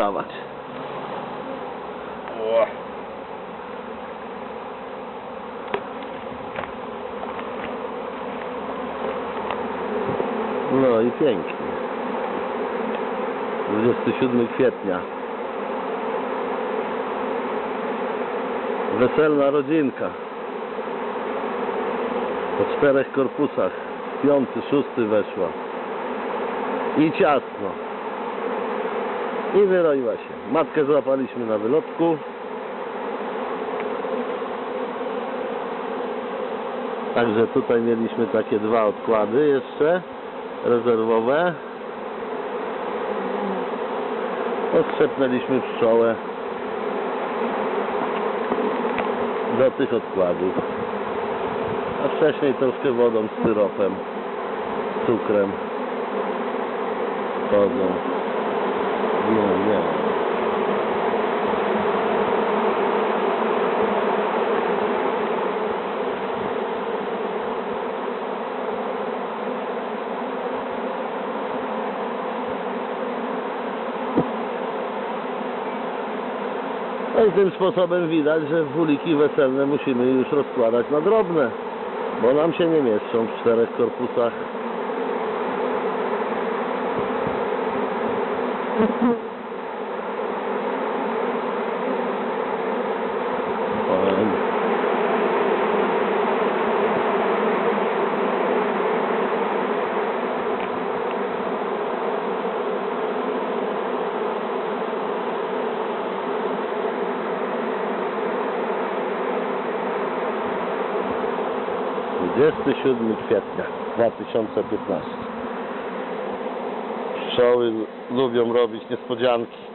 Dawać. No i pięknie. 27 kwietnia. Weselna rodzinka. Po czterech korpusach. Piąty, szósty weszła. I ciasno. I wyroiła się. Matkę złapaliśmy na wylotku. Także tutaj mieliśmy takie dwa odkłady jeszcze rezerwowe. Odstrzepnęliśmy pszczołę do tych odkładów. A wcześniej troszkę wodą, styropem, cukrem chodzą. Nie, nie. No i tym sposobem widać, że wuliki weselne musimy już rozkładać na drobne, bo nam się nie mieszczą w czterech korpusach. Jest 7 kwietnia 2015 Pszczoły lubią robić niespodzianki.